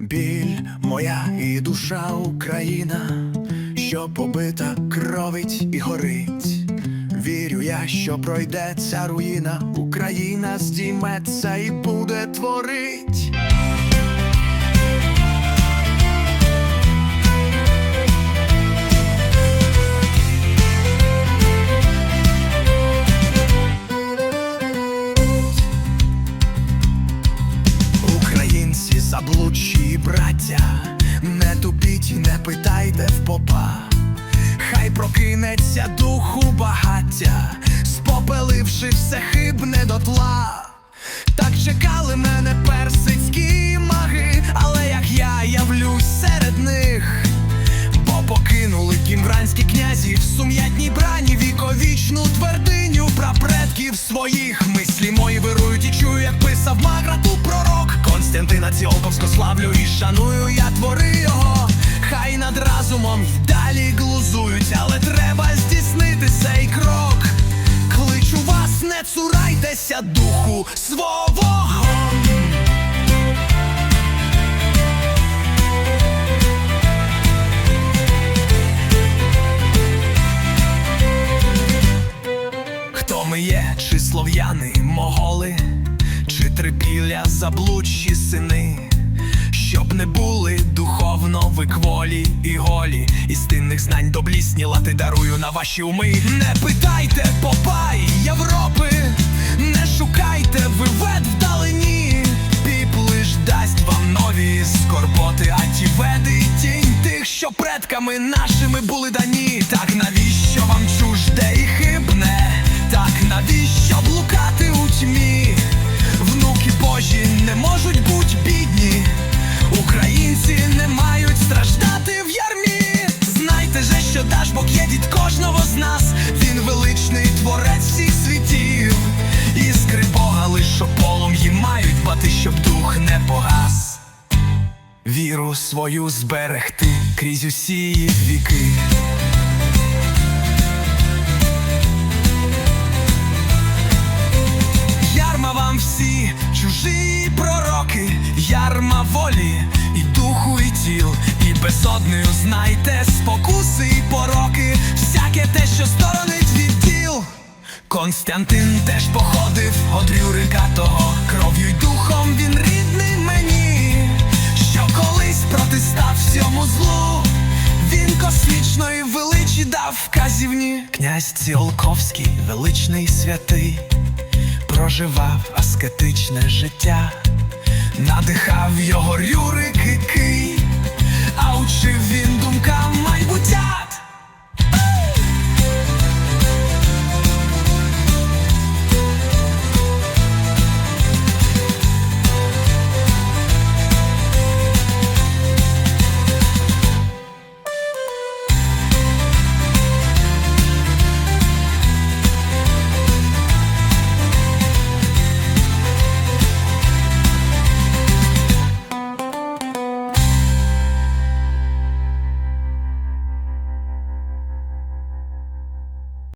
Біль моя і душа Україна, що побита кровить і горить. Вірю я, що пройде ця руїна, Україна здійметься і буде творить. Українці заблудші браття, не тупіть, не питайте в попа. Хай прокинеться духу багаття, спопеливши все хибне дотла. Так чекали мене персидські маги, але як я явлюсь серед них, бо покинули кімвранські князі в сум'ятній брані віковічну твердиню прапредків своїх. Мислі мої вирують і чую, як писав Маграту пророк. Константина Ціолковсько славлю і шаную, я твори його. Хай над разумом й далі глузують, але треба здійснити цей крок. Кличу вас, не цурайтеся духу свого. Хто ми є, чи слов'яни, трипілля заблудші сини, щоб не були духовно викволі і голі, істинних знань доблісні лати дарую на ваші уми. Не питайте попай Європи, не шукайте вивед вдалині. Піп лиш дасть вам нові скорботи, а ті веди тінь тих, що предками нашими були дані. Так навіщо вам чужде і хибне? Так навіщо блукати у Віру свою зберегти крізь усі віки. Ярма вам всі чужі пророки, ярма волі і духу, і тіл, і безодною знайте спокуси і пороки, всяке те, що сторонить від діл. Константин теж походив од Рюрика того, кров'ю й духом вказівні князь Ціолковський, величний святий, проживав аскетичне життя, надихав його Рюрик і Кий, а учив він думка.